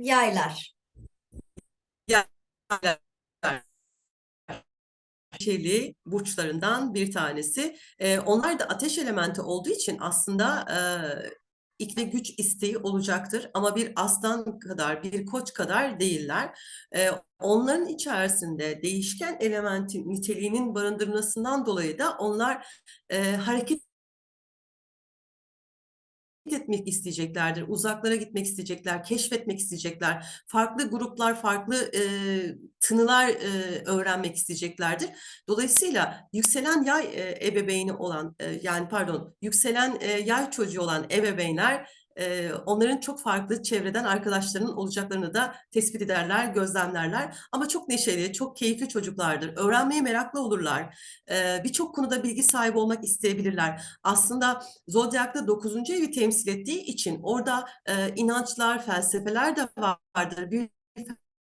Yaylar. Neşeli burçlarından bir tanesi. Ee, onlar da ateş elementi olduğu için aslında e, ikne güç isteği olacaktır. Ama bir aslan kadar, bir koç kadar değiller. Ee, onların içerisinde değişken elementi niteliğinin barındırmasından dolayı da onlar e, hareket etmek isteyeceklerdir, uzaklara gitmek isteyecekler, keşfetmek isteyecekler, farklı gruplar, farklı e, tınılar e, öğrenmek isteyeceklerdir. Dolayısıyla yükselen yay e, ebeveyni olan, e, yani pardon, yükselen e, yay çocuğu olan ebeveynler onların çok farklı çevreden arkadaşlarının olacaklarını da tespit ederler, gözlemlerler. Ama çok neşeli, çok keyifli çocuklardır. Öğrenmeye meraklı olurlar. E, Birçok konuda bilgi sahibi olmak isteyebilirler. Aslında Zodyak'ta 9. evi temsil ettiği için orada inançlar, felsefeler de vardır. Bir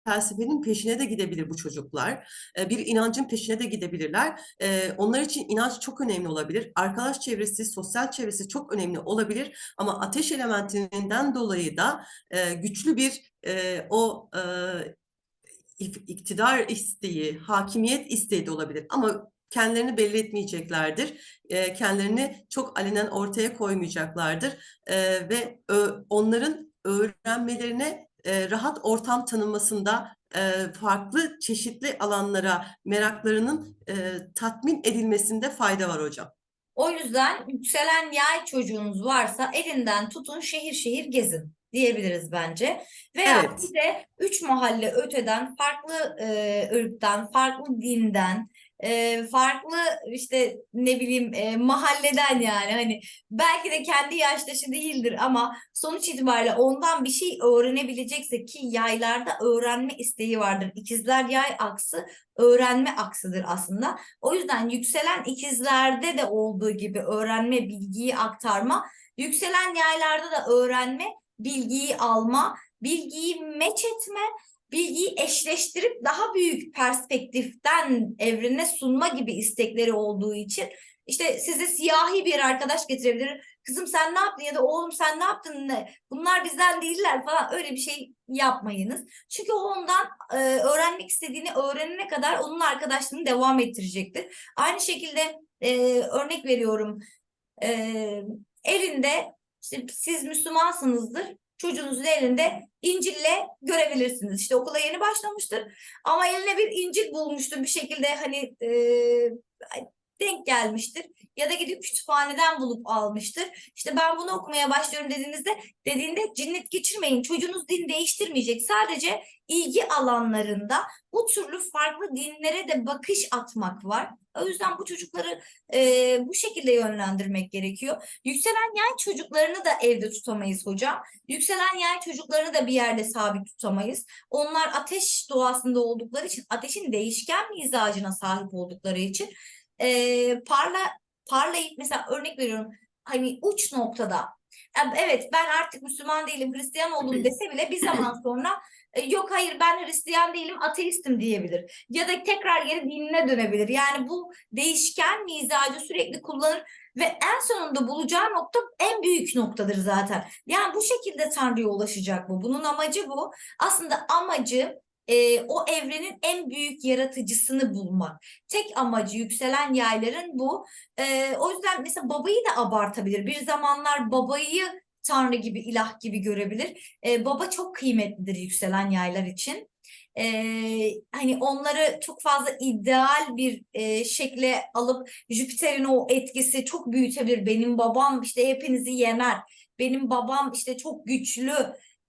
felsefenin peşine de gidebilir bu çocuklar. E, bir inancın peşine de gidebilirler. E, onlar için inanç çok önemli olabilir. Arkadaş çevresi, sosyal çevresi çok önemli olabilir. Ama ateş elementinden dolayı da e, güçlü bir e, o e, ik- iktidar isteği, hakimiyet isteği de olabilir. Ama kendilerini belli etmeyeceklerdir. E, kendilerini çok alenen ortaya koymayacaklardır. E, ve ö- onların öğrenmelerine e, rahat ortam tanınmasında e, farklı çeşitli alanlara meraklarının e, tatmin edilmesinde fayda var hocam. O yüzden yükselen yay çocuğunuz varsa elinden tutun şehir şehir gezin diyebiliriz bence. Veya Evet. bir de üç mahalle öteden farklı e, ırktan, farklı dinden, e, farklı işte ne bileyim e, mahalleden yani hani belki de kendi yaştaşı değildir ama sonuç itibariyle ondan bir şey öğrenebilecekse ki yaylarda öğrenme isteği vardır. İkizler yay aksı öğrenme aksıdır aslında. O yüzden yükselen ikizlerde de olduğu gibi öğrenme, bilgiyi aktarma, yükselen yaylarda da öğrenme, bilgiyi alma, bilgiyi meç etme, bilgiyi eşleştirip daha büyük perspektiften evrene sunma gibi istekleri olduğu için işte size siyahi bir arkadaş getirebilir. Kızım sen ne yaptın ya da oğlum sen ne yaptın? Ne? Bunlar bizden değiller falan öyle bir şey yapmayınız. Çünkü o ondan e, öğrenmek istediğini öğrenene kadar onun arkadaşlığını devam ettirecektir. Aynı şekilde e, örnek veriyorum e, elinde işte siz Müslümansınızdır. Çocuğunuzun elinde İncil'le görebilirsiniz. İşte okula yeni başlamıştır ama eline bir İncil bulmuştur bir şekilde hani e, denk gelmiştir ya da gidip kütüphaneden bulup almıştır. İşte ben bunu okumaya başlıyorum dediğinizde dediğinde cinnet geçirmeyin. Çocuğunuz din değiştirmeyecek. Sadece ilgi alanlarında bu türlü farklı dinlere de bakış atmak var. O yüzden bu çocukları e, bu şekilde yönlendirmek gerekiyor. Yükselen yay çocuklarını da evde tutamayız hocam. Yükselen yay çocuklarını da bir yerde sabit tutamayız. Onlar ateş doğasında oldukları için, ateşin değişken mizacına sahip oldukları için e, parla parlayıp mesela örnek veriyorum hani uç noktada evet ben artık Müslüman değilim Hristiyan oldum dese bile bir zaman sonra e, yok hayır ben Hristiyan değilim ateistim diyebilir. Ya da tekrar geri dinine dönebilir. Yani bu değişken mizacı sürekli kullanır ve en sonunda bulacağı nokta en büyük noktadır zaten. Yani bu şekilde Tanrı'ya ulaşacak bu. Bunun amacı bu. Aslında amacı e, o evrenin en büyük yaratıcısını bulmak. Tek amacı yükselen yayların bu. E, o yüzden mesela babayı da abartabilir. Bir zamanlar babayı Tanrı gibi, ilah gibi görebilir. E, baba çok kıymetlidir yükselen yaylar için. E, hani onları çok fazla ideal bir e, şekle alıp Jüpiter'in o etkisi çok büyütebilir. Benim babam işte hepinizi yener. Benim babam işte çok güçlü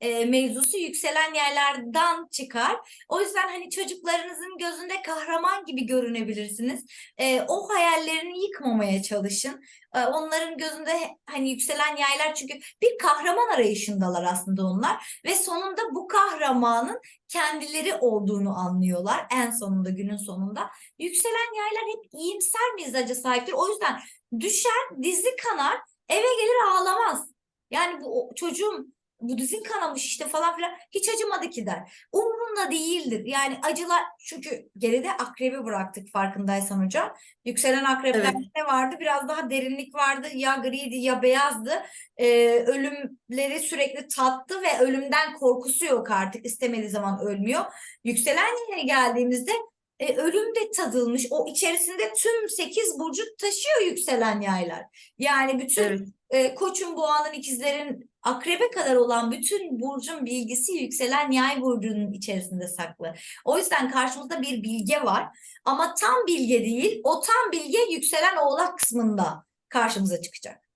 e, mevzusu yükselen yerlerden çıkar. O yüzden hani çocuklarınızın gözünde kahraman gibi görünebilirsiniz. E, o hayallerini yıkmamaya çalışın. E, onların gözünde hani yükselen yaylar çünkü bir kahraman arayışındalar aslında onlar ve sonunda bu kahramanın kendileri olduğunu anlıyorlar en sonunda günün sonunda. Yükselen yaylar hep iyimser mizaca sahiptir. O yüzden düşer, dizi kanar, eve gelir ağlamaz. Yani bu çocuğum bu dizin kanamış işte falan filan hiç acımadı ki der. Umurunda değildir. Yani acılar çünkü geride akrebi bıraktık farkındaysan hocam. Yükselen akreplerde ne vardı? Biraz daha derinlik vardı. Ya griydi ya beyazdı. Ee, ölümleri sürekli tattı ve ölümden korkusu yok artık. İstemediği zaman ölmüyor. Yükselen yere geldiğimizde e, ölüm de tadılmış. O içerisinde tüm 8 burcu taşıyor yükselen yaylar. Yani bütün Evet. e, koçun, boğanın, ikizlerin, akrebe kadar olan bütün burcun bilgisi yükselen yay burcunun içerisinde saklı. O yüzden karşımızda bir bilge var ama tam bilge değil. O tam bilge yükselen oğlak kısmında karşımıza çıkacak.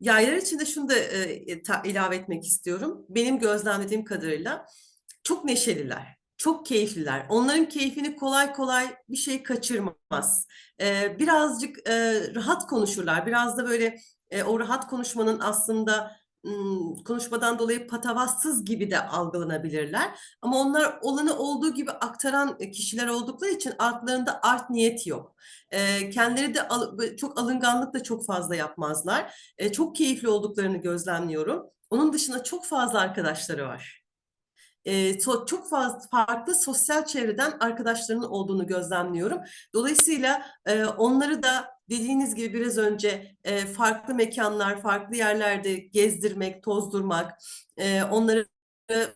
Yaylar için de şunu da e, ta- ilave etmek istiyorum. Benim gözlemlediğim kadarıyla çok neşeliler, çok keyifliler. Onların keyfini kolay kolay bir şey kaçırmaz. E, birazcık e, rahat konuşurlar. Biraz da böyle e, o rahat konuşmanın aslında konuşmadan dolayı patavatsız gibi de algılanabilirler. Ama onlar olanı olduğu gibi aktaran kişiler oldukları için artlarında art niyet yok. E, kendileri de çok alınganlık da çok fazla yapmazlar. E, çok keyifli olduklarını gözlemliyorum. Onun dışında çok fazla arkadaşları var. E, çok fazla farklı sosyal çevreden arkadaşlarının olduğunu gözlemliyorum. Dolayısıyla e, onları da dediğiniz gibi biraz önce e, farklı mekanlar, farklı yerlerde gezdirmek, tozdurmak, e, onları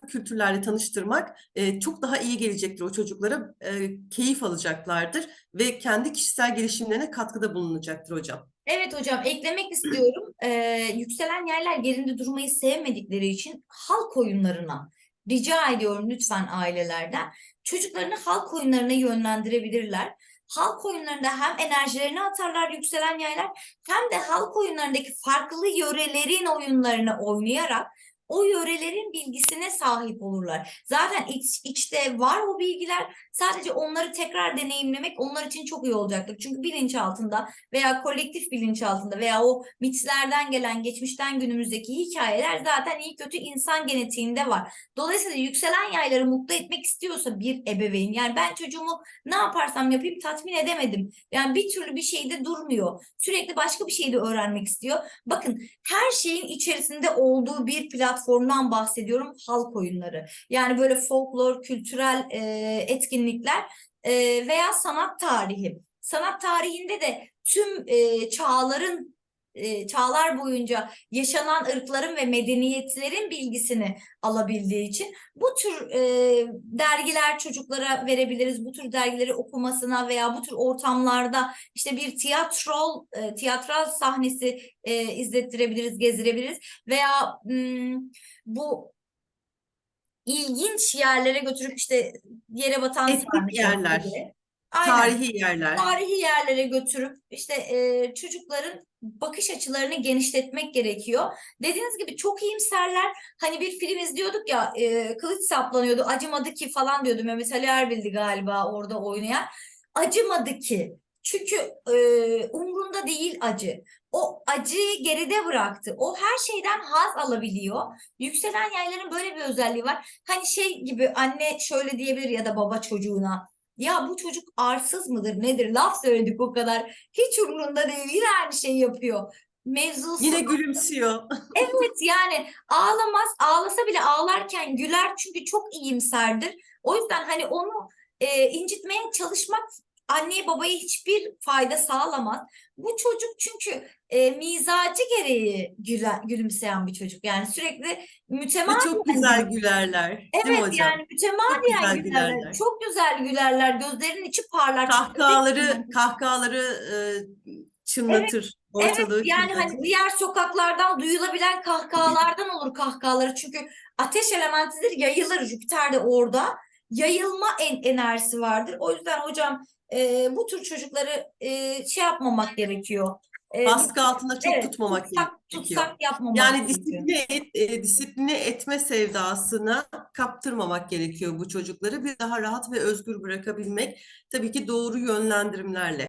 kültürlerle tanıştırmak e, çok daha iyi gelecektir o çocuklara. E, keyif alacaklardır ve kendi kişisel gelişimlerine katkıda bulunacaktır hocam. Evet hocam eklemek istiyorum. Ee, yükselen yerler yerinde durmayı sevmedikleri için halk oyunlarına rica ediyorum lütfen ailelerden çocuklarını halk oyunlarına yönlendirebilirler. Halk oyunlarında hem enerjilerini atarlar yükselen yaylar hem de halk oyunlarındaki farklı yörelerin oyunlarını oynayarak o yörelerin bilgisine sahip olurlar. Zaten iç, içte var o bilgiler. Sadece onları tekrar deneyimlemek onlar için çok iyi olacaktır. Çünkü bilinçaltında veya kolektif bilinçaltında veya o mitlerden gelen geçmişten günümüzdeki hikayeler zaten iyi kötü insan genetiğinde var. Dolayısıyla yükselen yayları mutlu etmek istiyorsa bir ebeveyn yani ben çocuğumu ne yaparsam yapayım tatmin edemedim. Yani bir türlü bir şeyde durmuyor. Sürekli başka bir şeyde öğrenmek istiyor. Bakın her şeyin içerisinde olduğu bir platformdan bahsediyorum halk oyunları. Yani böyle folklor, kültürel e, etkinlikler e, veya sanat tarihi. Sanat tarihinde de tüm e, çağların e, çağlar boyunca yaşanan ırkların ve medeniyetlerin bilgisini alabildiği için bu tür e, dergiler çocuklara verebiliriz. Bu tür dergileri okumasına veya bu tür ortamlarda işte bir tiyatro e, tiyatral sahnesi e, izlettirebiliriz, gezdirebiliriz veya m, bu ilginç yerlere götürüp işte yere batan sarnıcı yerler, gibi. Aynen Tarihi yerler. tarihi yerlere götürüp işte e, çocukların bakış açılarını genişletmek gerekiyor. Dediğiniz gibi çok iyimserler. Hani bir film izliyorduk ya e, kılıç saplanıyordu acımadı ki falan diyordu Mehmet Ali Erbil'di galiba orada oynayan. Acımadı ki. Çünkü e, umrunda değil acı. O acıyı geride bıraktı. O her şeyden haz alabiliyor. Yükselen yayların böyle bir özelliği var. Hani şey gibi anne şöyle diyebilir ya da baba çocuğuna. Ya bu çocuk arsız mıdır nedir? Laf söyledik o kadar. Hiç umrunda değil. Yine aynı şeyi yapıyor. Mevzusu. Yine gülümsüyor. Evet yani ağlamaz. Ağlasa bile ağlarken güler çünkü çok iyimserdir. O yüzden hani onu e, incitmeye çalışmak anneye babaya hiçbir fayda sağlamaz. Bu çocuk çünkü e, mizacı gereği güle, gülümseyen bir çocuk. Yani sürekli mütemadiyen çok güzel gülerler. Evet yani mütemadiyen güzel gülerler. gülerler. Çok güzel gülerler. Gözlerinin içi parlar. Kahkahaları, kahkahaları e, çınlatır. Ortalığı Evet yani çınlatır. hani diğer sokaklardan duyulabilen kahkahalardan olur kahkahaları. Çünkü ateş elementidir yayılır. Jüpiter de orada. Yayılma en enerjisi vardır. O yüzden hocam e, bu tür çocukları e, şey yapmamak gerekiyor. E, Baskı altında çok evet, tutmamak tutsak, gerekiyor. tutsak yapmamak Yani disipline, et, e, disipline etme sevdasına kaptırmamak gerekiyor bu çocukları. Bir daha rahat ve özgür bırakabilmek tabii ki doğru yönlendirimlerle.